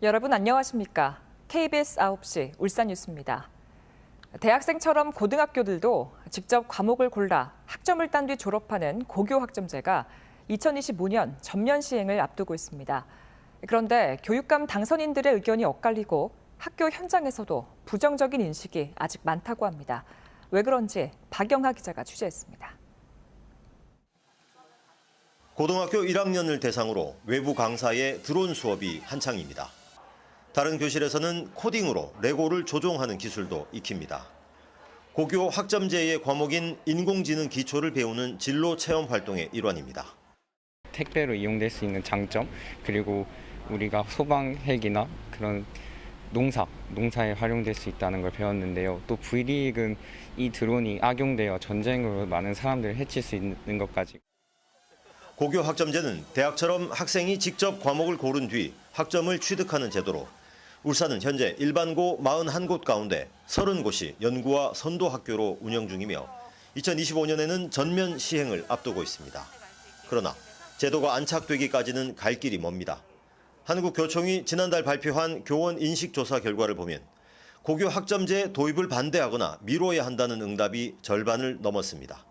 여러분 안녕하십니까? KBS 9시 울산 뉴스입니다. 대학생처럼 고등학교들도 직접 과목을 골라 학점을 딴 뒤 졸업하는 고교 학점제가 2025년 전면 시행을 앞두고 있습니다. 그런데 교육감 당선인들의 의견이 엇갈리고 학교 현장에서도 부정적인 인식이 아직 많다고 합니다. 왜 그런지 박영하 기자가 취재했습니다. 고등학교 1학년을 대상으로 외부 강사의 드론 수업이 한창입니다. 다른 교실에서는 코딩으로 레고를 조종하는 기술도 익힙니다. 고교 학점제의 과목인 인공지능 기초를 배우는 진로 체험 활동의 일환입니다. 택배로 이용될 수 있는 장점 그리고 우리가 소방 헬기나 그런 농사 농사에 활용될 수 있다는 걸 배웠는데요. 또 V리그는 이 드론이 악용되어 전쟁으로 많은 사람들을 해칠 수 있는 것까지 고교 학점제는 대학처럼 학생이 직접 과목을 고른 뒤 학점을 취득하는 제도로 울산은 현재 일반고 41곳 가운데 30곳이 연구와 선도 학교로 운영 중이며 2025년에는 전면 시행을 앞두고 있습니다. 그러나 제도가 안착되기까지는 갈 길이 멉니다. 한국교총이 지난달 발표한 교원 인식조사 결과를 보면 고교 학점제 도입을 반대하거나 미뤄야 한다는 응답이 절반을 넘었습니다.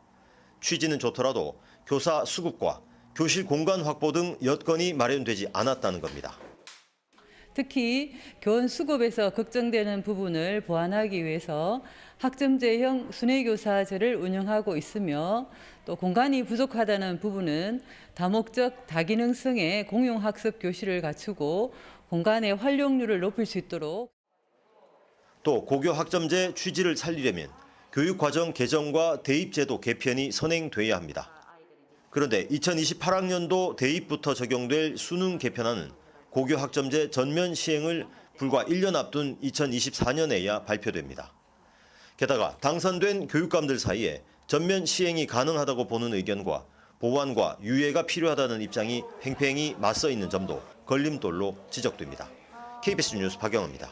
취지는 좋더라도 교사 수급과 교실 공간 확보 등 여건이 마련되지 않았다는 겁니다. 특히 교원 수급에서 걱정되는 부분을 보완하기 위해서 학점제형 순회교사제를 운영하고 있으며 또 공간이 부족하다는 부분은 다목적 다기능성의 공용학습 교실을 갖추고 공간의 활용률을 높일 수 있도록 또 고교 학점제 취지를 살리려면 교육과정 개정과 대입제도 개편이 선행돼야 합니다. 그런데 2028학년도 대입부터 적용될 수능 개편안은 고교 학점제 전면 시행을 불과 1년 앞둔 2024년에야 발표됩니다. 게다가 당선된 교육감들 사이에 전면 시행이 가능하다고 보는 의견과 보완과 유예가 필요하다는 입장이 팽팽히 맞서 있는 점도 걸림돌로 지적됩니다. KBS 뉴스 박영호입니다.